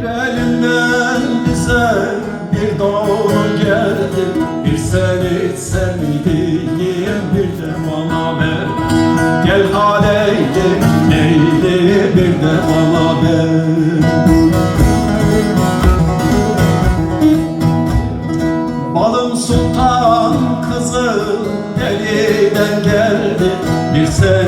Bir elinden bir doğru geldi Bir seni sevdiğim bir de bana ver Gel haleydi neydi bir de bana ver Balım sultan kızı deliden geldi. Bir seni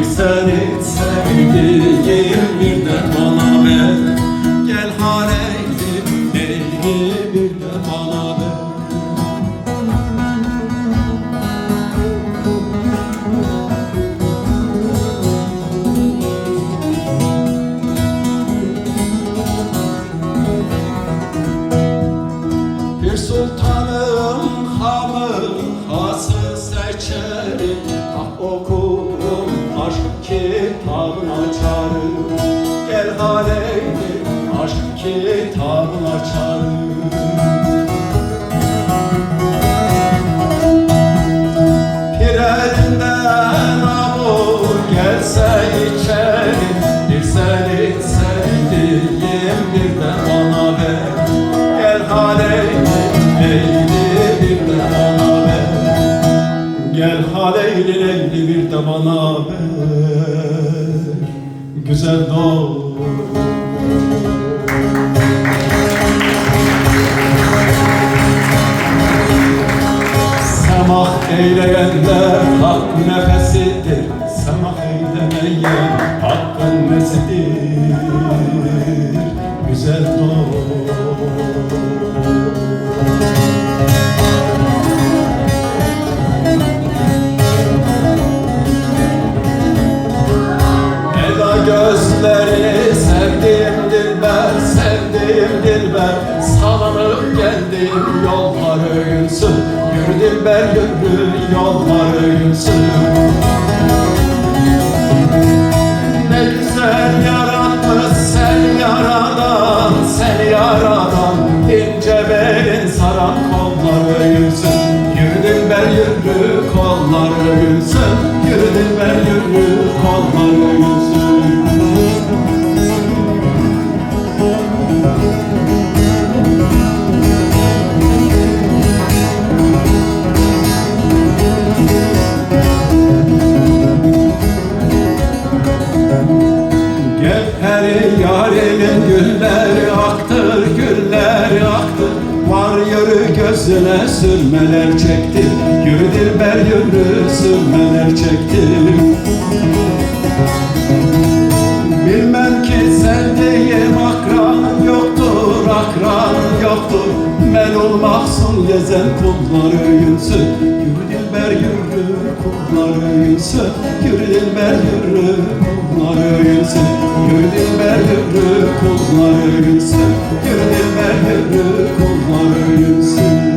Bir seni sevdiğim bir de bana ver. Gel haleyli leyli bir de bana ver. Bir sultanım hamı hası seçerim Ah okurum aşk kitabını açarım Gel haleyli aşk kitabını açarım Pirelinden abu gelse içeri Bir seni sevdiğim bir de bana ver. Gel haleyli leyli bir de bana ver. Gel haleyli leyli bir bana ver Güzel dost Semah eyleyenler hak nefesidir gözlerini sevdiğim dilber, sevdiğim dilber. Salınıp geldim yolları yünsün Yürü dilber yürü yolları yünsün Ne güzel yaratmış sen yaradan, sen yaradan. İnce belin saran kolları yünsün Yürü dilber yürü kolları yünsün Yürü dilber yürü kolları yünsün Gel her yaremin gülleri aktır, gülleri aktır Var yürü gözüne sürmeler çekti. Yürü dilber yürü sürmeler çekti. Bilmem ki sevdiğim akran yoktur, akran yoktur. Melul mahzun gezen kulları yünsün Yürü dilber yürü kumları yüzü Yürü dilber yürü kumları yüzü Yürü dilber yürü kumları yüzü Yürü dilber yürü kumları yüzü